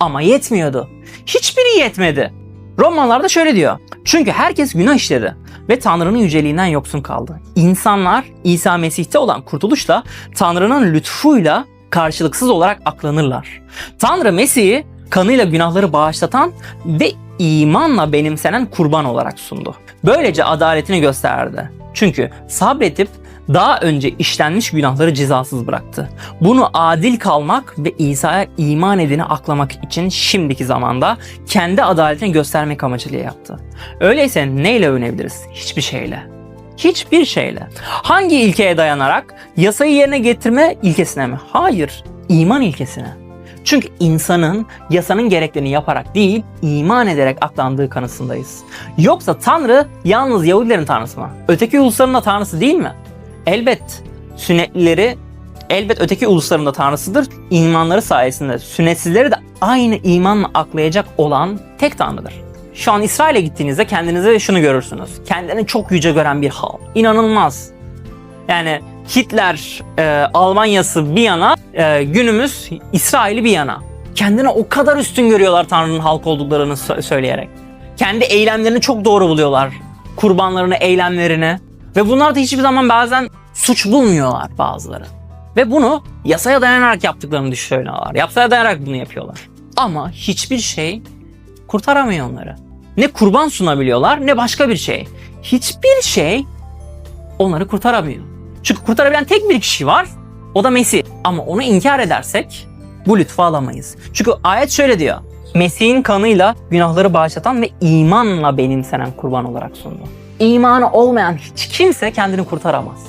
Ama yetmiyordu. Hiçbiri yetmedi. Romalılar da şöyle diyor. Çünkü herkes günah işledi ve Tanrı'nın yüceliğinden yoksun kaldı. İnsanlar İsa Mesih'te olan kurtuluşla Tanrı'nın lütfuyla karşılıksız olarak aklanırlar. Tanrı Mesih'i kanıyla günahları bağışlatan ve imanla benimsenen kurban olarak sundu. Böylece adaletini gösterdi. Çünkü sabretip daha önce işlenmiş günahları cezasız bıraktı. Bunu adil kalmak ve İsa'ya iman edeni aklamak için şimdiki zamanda kendi adaletini göstermek amacıyla yaptı. Öyleyse neyle övünebiliriz? Hiçbir şeyle. Hiçbir şeyle. Hangi ilkeye dayanarak? Yasayı yerine getirme ilkesine mi? Hayır, iman ilkesine. Çünkü insanın yasanın gereklerini yaparak değil, iman ederek aklandığı kanısındayız. Yoksa Tanrı yalnız Yahudilerin tanrısı mı? Öteki ulusların da tanrısı değil mi? Elbet sünnetlileri elbet öteki ulusların da tanrısıdır. İmanları sayesinde sünnetsizleri de aynı imanla aklayacak olan tek tanrıdır. Şu an İsrail'e gittiğinizde kendinize şunu görürsünüz. Kendini çok yüce gören bir halk. İnanılmaz. Yani Hitler, e, Almanya'sı bir yana, e, günümüz İsrail'i bir yana. Kendini o kadar üstün görüyorlar Tanrı'nın halk olduklarını sö- söyleyerek. Kendi eylemlerini çok doğru buluyorlar. Kurbanlarını, eylemlerini. Ve bunlar da hiçbir zaman bazen suç bulmuyorlar bazıları. Ve bunu yasaya dayanarak yaptıklarını söylüyorlar. Yasaya dayanarak bunu yapıyorlar. Ama hiçbir şey kurtaramıyor onları. Ne kurban sunabiliyorlar ne başka bir şey. Hiçbir şey onları kurtaramıyor. Çünkü kurtarabilen tek bir kişi var. O da Mesih. Ama onu inkar edersek bu lütfu alamayız. Çünkü ayet şöyle diyor. Mesih'in kanıyla günahları bağışlatan ve imanla benimsenen kurban olarak sundu. İmanı olmayan hiç kimse kendini kurtaramaz.